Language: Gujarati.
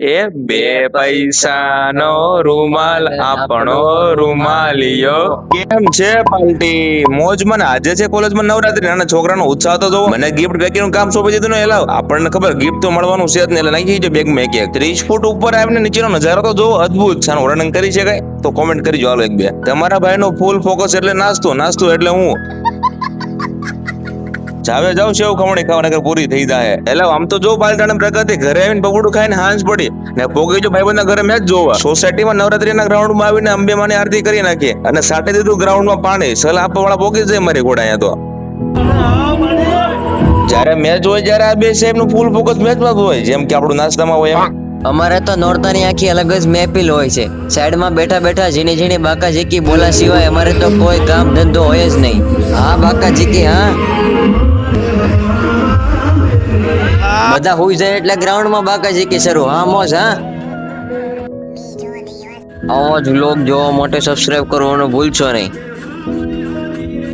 એ બે પૈસાનો રૂમાલ, આપણો રૂમાલિયો. કેમ છે પાલટી? મોજમાં આજે છે કોલેજમાં નવરાત્રી અને છોકરાનો ઉત્સાહ તો જોવો. મને ગિફ્ટ પેકિંગ કામ સોંપી દીધું ને એલાવ આપણને ખબર ગિફ્ટ તો મળવાનું છે જ ને એટલે નાખી છે બેગ મેં કે ત્રીસ ફૂટ ઉપર આવીને નીચેનો નજારો તો જોવો. અદ્ભુત. છે વર્ણન કરી શકાય? તો કોમેન્ટ કરજો આલો એક બે. તમારા ભાઈનો ફૂલ ફોકસ એટલે નાસ્તો. નાસ્તો એટલે હું? જાવે જાવ સેવ ખમણી ખાવા નગર પૂરી થઈ જાય એટલે આમ તો જો પાલટાને પ્રગતિ, ઘરે આવીને પકોડું ખાઈને હાંસ પડી. ને પોગી જો ભાઈબંધના ઘરે મેચ જોવા. સોસાયટીમાં નવરાત્રીના ગ્રાઉન્ડમાં આવીને અંબે માની આરતી કરી નાખી. અને સાટે દીધું ગ્રાઉન્ડમાં પાણી. સલ આપવા વાળા પોગી જાય મારી ઘોડા અહીંયા તો. જ્યારે મેચ હોય જ્યારે આ બે સાહેબનું ફૂલ ફોકસ મેચમાં જ હોય. જેમ કે આપણું નાસ્તામાં હોય અમારે તો નોરતાની આખી અલગ જ મહેફિલ હોય છે. સાઈડમાં બેઠા બેઠા ઝીણી ઝીણી બાકા ઝીકી બોલા સિવાય અમારે તો કોઈ કામ ધંધો હોય જ નહીં. હા, બાકા ઝીકી, હા? બધા હુઈ જાય એટલે ગ્રાઉન્ડમાં બાકા કે શરૂ. હા મોજ હા? આવો જ વ્લોગ જોવા માટે સબસ્ક્રાઇબ કરવાનું ભૂલશો નહીં.